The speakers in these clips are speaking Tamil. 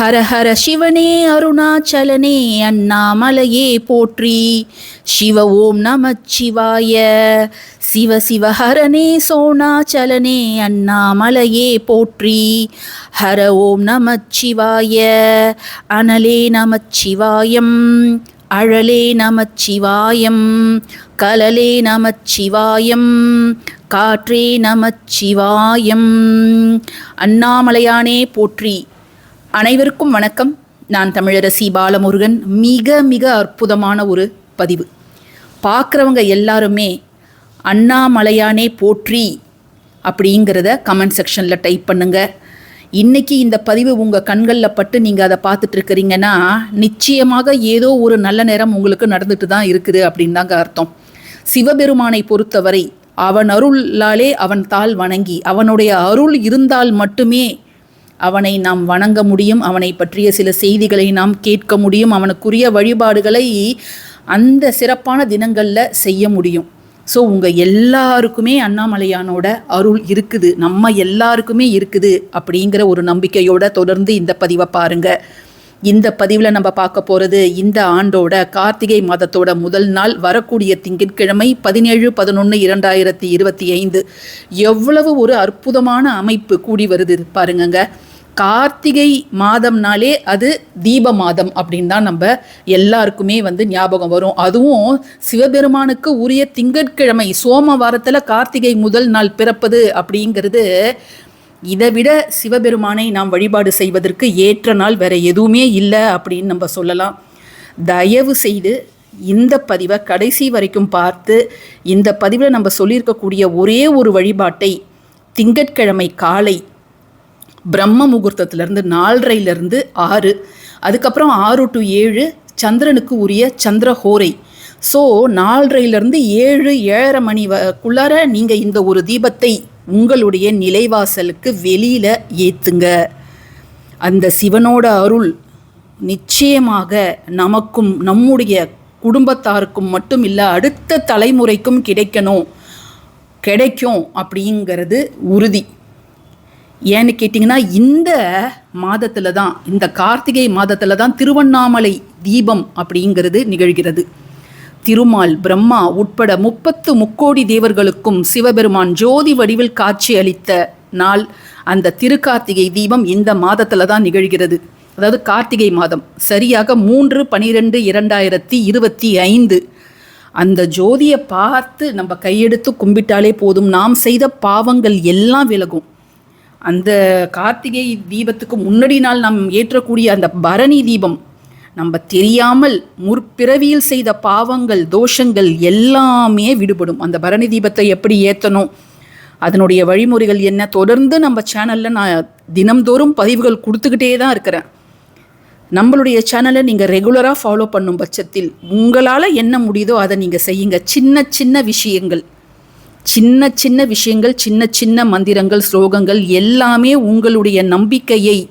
ஹர ஹர சிவனே அருணாச்சலனே அண்ணாமலையே போற்றி. சிவ ஓம் நமச்சிவாய. சிவ சிவ ஹரனே சோணாச்சலனே அண்ணாமலையே போற்றி. ஹர ஓம் நமச்சிவாய. அனலே நமச்சிவாயம். அழலே நமச்சிவாயம். கலலே நமச்சிவாயம். காற்றே நமச்சிவாயம். அண்ணாமலையானே போற்றி. அனைவருக்கும் வணக்கம். நான் தமிழரசி பாலமுருகன். மிக மிக அற்புதமான ஒரு பதிவு. பார்க்குறவங்க எல்லாருமே அண்ணாமலையானே போற்றி அப்படிங்கிறத கமெண்ட் செக்ஷனில் டைப் பண்ணுங்க. இன்றைக்கி இந்த பதிவு உங்கள் கண்களில் பட்டு நீங்கள் அதை பார்த்துட்ருக்கிறீங்கன்னா நிச்சயமாக ஏதோ ஒரு நல்ல நேரம் உங்களுக்கு நடந்துட்டு தான் இருக்குது அப்படின்னு தாங்க அர்த்தம். சிவபெருமானை பொறுத்தவரை அவன் அருளாலே அவன் தாள் வணங்கி அவனுடைய அருள் இருந்தால் மட்டுமே அவனை நாம் வணங்க முடியும் அவனை பற்றிய சில செய்திகளை நாம் கேட்க முடியும் அவனுக்குரிய வழிபாடுகளை அந்த சிறப்பான தினங்களில் செய்ய முடியும். ஸோ உங்கள் எல்லாருக்குமே அண்ணாமலையானோட அருள் இருக்குது நம்ம எல்லாருக்குமே இருக்குது அப்படிங்கிற ஒரு நம்பிக்கையோட தொடர்ந்து இந்த பதிவை பாருங்கள் இந்த பதிவில் நம்ம பார்க்க போகிறது இந்த ஆண்டோட கார்த்திகை மாதத்தோட முதல் நாள் வரக்கூடிய திங்கட்கிழமை பதினேழு பதினொன்று இரண்டாயிரத்தி இருபத்தி ஐந்து. எவ்வளவு ஒரு அற்புதமான அமைப்பு கூடி வருது பாருங்கங்க. கார்த்திகை மாதம்னாலே அது தீப மாதம் அப்படின்னு தான் நம்ம எல்லாருக்குமே வந்து ஞாபகம் வரும். அதுவும் சிவபெருமானுக்கு உரிய திங்கட்கிழமை சோமவாரத்தில் கார்த்திகை முதல் நாள் பிறப்பது அப்படிங்கிறது இதை விட சிவபெருமானை நாம் வழிபாடு செய்வதற்கு ஏற்ற நாள் வேற எதுவுமே இல்லை அப்படின்னு நம்ம சொல்லலாம். தயவு செய்து இந்த பதிவை கடைசி வரைக்கும் பார்த்து இந்த பதிவில் நம்ம சொல்லியிருக்கக்கூடிய ஒரே ஒரு வழிபாட்டை திங்கட்கிழமை காலை பிரம்ம முகூர்த்தத்திலேருந்து நாலரையிலேருந்து ஆறு. அதுக்கப்புறம் ஆறு டு ஏழு சந்திரனுக்கு உரிய சந்திரஹோரை. ஸோ நாலரையிலேருந்து ஏழு ஏழரை மணி வக்குள்ளார நீங்கள் இந்த ஒரு தீபத்தை உங்களுடைய நிலைவாசலுக்கு வெளியில் ஏற்றுங்க அந்த சிவனோட அருள் நிச்சயமாக நமக்கும் நம்முடைய குடும்பத்தாருக்கும் மட்டும் இல்லை அடுத்த தலைமுறைக்கும் கிடைக்கணும். கிடைக்கும் அப்படிங்கிறது உறுதி. ஏன்னு கேட்டிங்கன்னா இந்த மாதத்தில் தான் இந்த கார்த்திகை மாதத்தில் தான் திருவண்ணாமலை தீபம் அப்படிங்கிறது நிகழ்கிறது. திருமால் பிரம்மா உட்பட முப்பத்து முக்கோடி தேவர்களுக்கும் சிவபெருமான் ஜோதி வடிவில் காட்சி அளித்த நாள் அந்த திருக்கார்த்திகை தீபம் இந்த மாதத்தில் தான் நிகழ்கிறது. அதாவது கார்த்திகை மாதம். சரியாக மூன்று பனிரெண்டு இரண்டாயிரத்தி இருபத்தி ஐந்து. அந்த ஜோதியை பார்த்து நம்ம கையெடுத்து கும்பிட்டாலே போதும். நாம் செய்த பாவங்கள் எல்லாம் விலகும். அந்த கார்த்திகை தீபத்துக்கு முன்னாடி நாள் நாம் ஏற்றக்கூடிய அந்த பரணி தீபம் நம்ம தெரியாமல் முற்பிறவியில் செய்த பாவங்கள் தோஷங்கள் எல்லாமே விடுபடும். அந்த பரணி தீபத்தை எப்படி ஏற்றணும்? அதனுடைய வழிமுறைகள் என்ன? தொடர்ந்து நம்ம சேனலில் நான் தினம்தோறும் பதிவுகள் கொடுத்துக்கிட்டே தான் இருக்கிறேன். நம்மளுடைய சேனலை நீங்கள் ரெகுலராக ஃபாலோ பண்ணும் பட்சத்தில் உங்களால் என்ன முடியுதோ அதை நீங்கள் செய்யுங்க. சின்ன சின்ன விஷயங்கள். சின்ன சின்ன விஷயங்கள் சின்ன சின்ன மந்திரங்கள் ஸ்லோகங்கள் எல்லாமே உங்களுடைய நம்பிக்கையை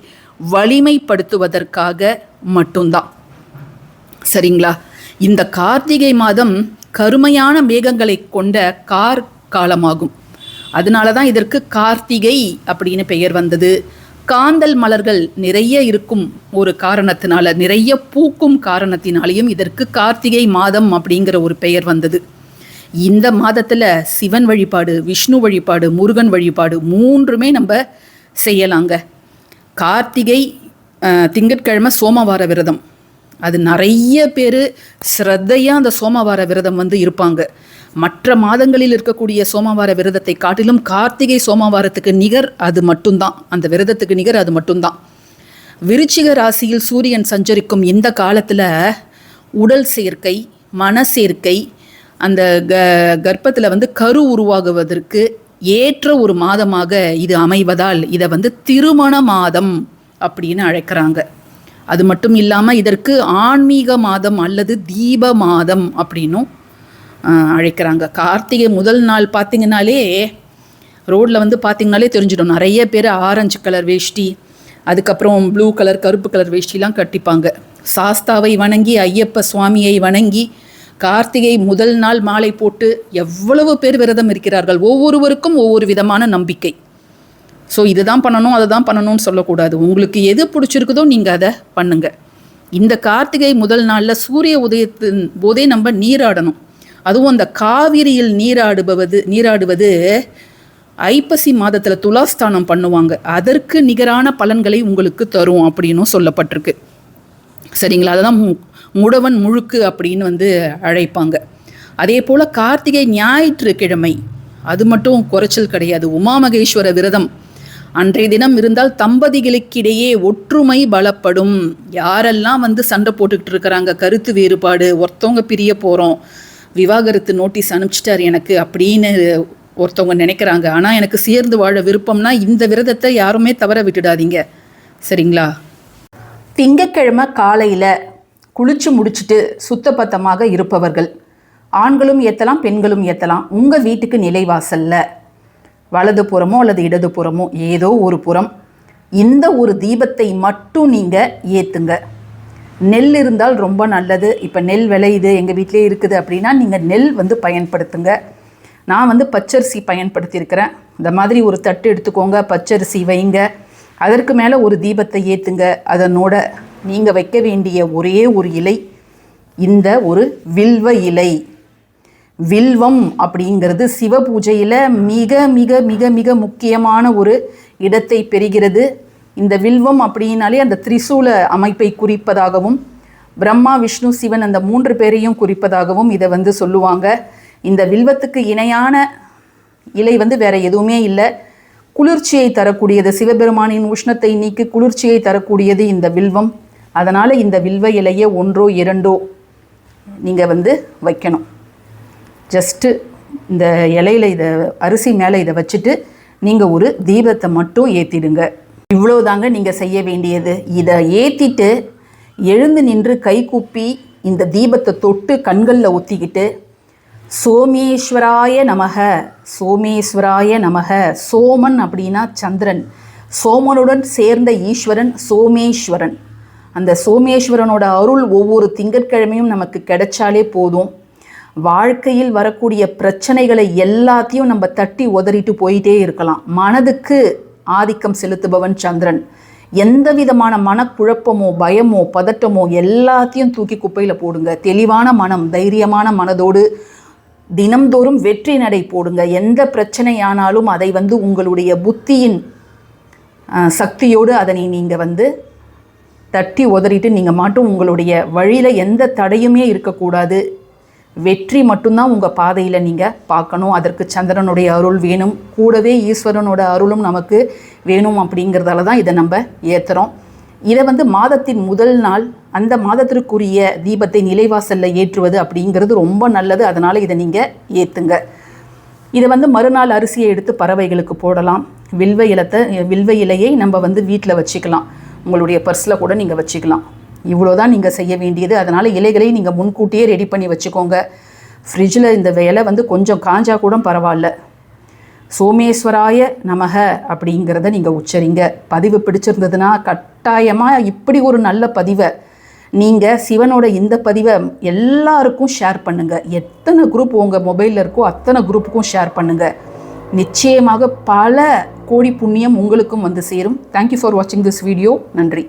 வலிமைப்படுத்துவதற்காக மட்டும்தான். சரிங்களா? இந்த கார்த்திகை மாதம் கருமையான மேகங்களை கொண்ட கார் காலமாகும். அதனால தான் இதற்கு கார்த்திகை அப்படின்னு பெயர் வந்தது. காந்தல் மலர்கள் நிறைய இருக்கும் ஒரு காரணத்தினால நிறைய பூக்கும் காரணத்தினாலேயும் இதற்கு கார்த்திகை மாதம் அப்படிங்கிற ஒரு பெயர் வந்தது. இந்த மாதத்தில் சிவன் வழிபாடு விஷ்ணு வழிபாடு முருகன் வழிபாடு மூன்றுமே நம்ம செய்யலாங்க. கார்த்திகை திங்கட்கிழமை சோமவார விரதம். அது நிறைய பேர் ஸ்ரத்தையாக அந்த சோமவார விரதம் வந்து இருப்பாங்க. மற்ற மாதங்களில் இருக்கக்கூடிய சோமவார விரதத்தை காட்டிலும் கார்த்திகை சோமவாரத்துக்கு நிகர் அது மட்டும்தான். அந்த விரதத்துக்கு நிகர் அது மட்டும்தான். விருச்சிக ராசியில் சூரியன் சஞ்சரிக்கும் இந்த காலத்தில் உடல் சேர்க்கை மன சேர்க்கை அந்த க கர்ப்பத்தில் வந்து கரு உருவாகுவதற்கு ஏற்ற ஒரு மாதமாக இது அமைவதால் இதை வந்து திருமண மாதம் அப்படின்னு அழைக்கிறாங்க. அது மட்டும் இல்லாமல் இதற்கு ஆன்மீக மாதம் அல்லது தீப மாதம் அப்படின்னும் அழைக்கிறாங்க. கார்த்திகை முதல் நாள் பார்த்திங்கனாலே ரோட்டில் வந்து பார்த்திங்கனாலே தெரிஞ்சிடும். நிறைய பேர் ஆரஞ்சு கலர் வேஷ்டி அதுக்கப்புறம் ப்ளூ கலர் கருப்பு கலர் வேஷ்டிலாம் கட்டிப்பாங்க. சாஸ்தாவை வணங்கி ஐயப்ப சுவாமியை வணங்கி கார்த்திகை முதல் நாள் மாலை போட்டு எவ்வளவு பேர் விரதம் இருக்கிறார்கள். ஒவ்வொருவருக்கும் ஒவ்வொரு விதமான நம்பிக்கை. ஸோ இதுதான் பண்ணணும் அதை தான் பண்ணணும்னு சொல்லக்கூடாது. உங்களுக்கு எது பிடிச்சிருக்குதோ நீங்கள் அதை பண்ணுங்கள் இந்த கார்த்திகை முதல் நாளில் சூரிய உதயத்தின் போதே நம்ம நீராடணும். அதுவும் அந்த காவிரியில் நீராடுபவது நீராடுவது ஐப்பசி மாதத்தில் துலாஸ்தானம் பண்ணுவாங்க. அதற்கு நிகரான பலன்களை உங்களுக்கு தரும் அப்படின்னும் சொல்லப்பட்டிருக்கு. சரிங்களா? அதுதான் மு முடவன் முழுக்கு அப்படின்னு வந்து அழைப்பாங்க. அதே போல் கார்த்திகை ஞாயிற்றுக்கிழமை அது மட்டும் குறைச்சல் கிடையாது. உமாமகேஸ்வர விரதம். அன்றைய தினம் இருந்தால் தம்பதிகளுக்கிடையே ஒற்றுமை பலப்படும். யாரெல்லாம் வந்து சண்டை போட்டுக்கிட்டு இருக்கிறாங்க கருத்து வேறுபாடு ஒருத்தவங்க பிரிய போகிறோம் விவாகரத்து நோட்டீஸ் அனுப்பிச்சிட்டார் எனக்கு அப்படின்னு ஒருத்தவங்க நினைக்கிறாங்க. ஆனால் எனக்கு சேர்ந்து வாழ விருப்பம்னா இந்த விரதத்தை யாருமே தவற விட்டுடாதீங்க. சரிங்களா? திங்கக்கிழமை காலையில் குளிச்சு முடிச்சுட்டு சுத்தபத்தமாக இருப்பவர்கள். ஆண்களும் ஏற்றலாம் பெண்களும் ஏற்றலாம் உங்கள் வீட்டுக்கு நிலைவாசல்ல வலது புறமோ அல்லது இடது புறமோ ஏதோ ஒரு புறம். இந்த ஒரு தீபத்தை மட்டும் நீங்கள் ஏற்றுங்க நெல் இருந்தால் ரொம்ப நல்லது. இப்போ நெல் விளையுது எங்கள் வீட்டிலே இருக்குது அப்படின்னா நீங்கள் நெல் வந்து பயன்படுத்துங்க. நான் வந்து பச்சரிசி பயன்படுத்தியிருக்கிறேன். இந்த மாதிரி ஒரு தட்டு எடுத்துக்கோங்க பச்சரிசி வைங்க. அதற்கு மேலே ஒரு தீபத்தை ஏற்றுங்க அதனோட நீங்கள் வைக்க வேண்டிய ஒரே ஒரு இலை இந்த ஒரு வில்வ இலை. வில்வம் அப்படிங்கிறது சிவ பூஜையில் மிக மிக மிக மிக முக்கியமான ஒரு இடத்தை பெறுகிறது. இந்த வில்வம் அப்படின்னாலே அந்த திரிசூல அமைப்பை குறிப்பதாகவும் பிரம்மா விஷ்ணு சிவன் அந்த மூன்று பேரையும் குறிப்பதாகவும் இதை வந்து சொல்லுவாங்க. இந்த வில்வத்துக்கு இணையான இலை வந்து வேற எதுவுமே இல்லை. குளிர்ச்சியை தரக்கூடியது சிவபெருமானின் உஷ்ணத்தை நீக்கி குளிர்ச்சியை தரக்கூடியது இந்த வில்வம். அதனால் இந்த வில்வ இலையை ஒன்றோ இரண்டோ நீங்கள் வந்து வைக்கணும். ஜஸ்ட்டு இந்த இலையில இதை அரிசி மேலே இதை வச்சுட்டு நீங்கள் ஒரு தீபத்தை மட்டும் ஏற்றிடுங்க இவ்வளோதாங்க நீங்கள் செய்ய வேண்டியது. இதை ஏற்றிட்டு எழுந்து நின்று கை கூப்பி இந்த தீபத்தை தொட்டு கண்களில் ஒத்திக்கிட்டு சோமேஸ்வராய நமக. சோமேஸ்வராய நமக. சோமன் அப்படின்னா சந்திரன். சோமனுடன் சேர்ந்த ஈஸ்வரன் சோமேஸ்வரன். அந்த சோமேஸ்வரனோட அருள் ஒவ்வொரு திங்கட்கிழமையும் நமக்கு கிடைச்சாலே போதும். வாழ்க்கையில் வரக்கூடிய பிரச்சனைகளை எல்லாத்தையும் நம்ம தட்டி உதறிட்டு போயிட்டே இருக்கலாம். மனதுக்கு ஆதிக்கம் செலுத்துபவன் சந்திரன். எந்த விதமான மனக்குழப்பமோ பயமோ பதட்டமோ எல்லாத்தையும் தூக்கி குப்பையில் போடுங்க. தெளிவான மனம் தைரியமான மனதோடு தினம்தோறும் வெற்றி நடை போடுங்க. எந்த பிரச்சனையானாலும் அதை வந்து உங்களுடைய புத்தியின் சக்தியோடு அதனை நீங்கள் வந்து தட்டி உதறிட்டு நீங்கள் மட்டும் உங்களுடைய வழியில் எந்த தடையுமே இருக்கக்கூடாது. வெற்றி மட்டும்தான் உங்கள் பாதையில் நீங்கள் பார்க்கணும். அதற்கு சந்திரனுடைய அருள் வேணும். கூடவே ஈஸ்வரனோட அருளும் நமக்கு வேணும் அப்படிங்கிறதால தான் இதை நம்ம ஏற்றுறோம் இதை வந்து மாதத்தின் முதல் நாள் அந்த மாதத்திற்குரிய தீபத்தை நிலைவாசலில் ஏற்றுவது அப்படிங்கிறது ரொம்ப நல்லது. அதனால் இதை நீங்கள் ஏற்றுங்க இதை வந்து மறுநாள் அரிசியை எடுத்து பறவைகளுக்கு போடலாம். வில்வ இலத்தை வில்வ இலையை நம்ம வந்து வீட்டில் வச்சுக்கலாம். உங்களுடைய பர்ஸில் கூட நீங்கள் வச்சுக்கலாம். இவ்வளோ தான் நீங்கள் செய்ய வேண்டியது. அதனால் இலைகளை நீங்கள் முன்கூட்டியே ரெடி பண்ணி வச்சுக்கோங்க. ஃப்ரிட்ஜில் இந்த வேலை வந்து கொஞ்சம் காஞ்சா கூட பரவாயில்ல. சோமேஸ்வராய நமக அப்படிங்கிறத நீங்கள் உச்சரிங்க. பதிவு பிடிச்சிருந்ததுன்னா கட்டாயமாக இப்படி ஒரு நல்ல பதிவை நீங்கள் சிவனோட இந்த பதிவை எல்லாருக்கும் ஷேர் பண்ணுங்கள் எத்தனை குரூப் உங்கள் மொபைலில் இருக்கோ அத்தனை குரூப்புக்கும் ஷேர் பண்ணுங்கள் நிச்சயமாக பல கோடி புண்ணியம் உங்களுக்கும் வந்து சேரும். தேங்க்யூ ஃபார் வாட்சிங் திஸ் வீடியோ நன்றி.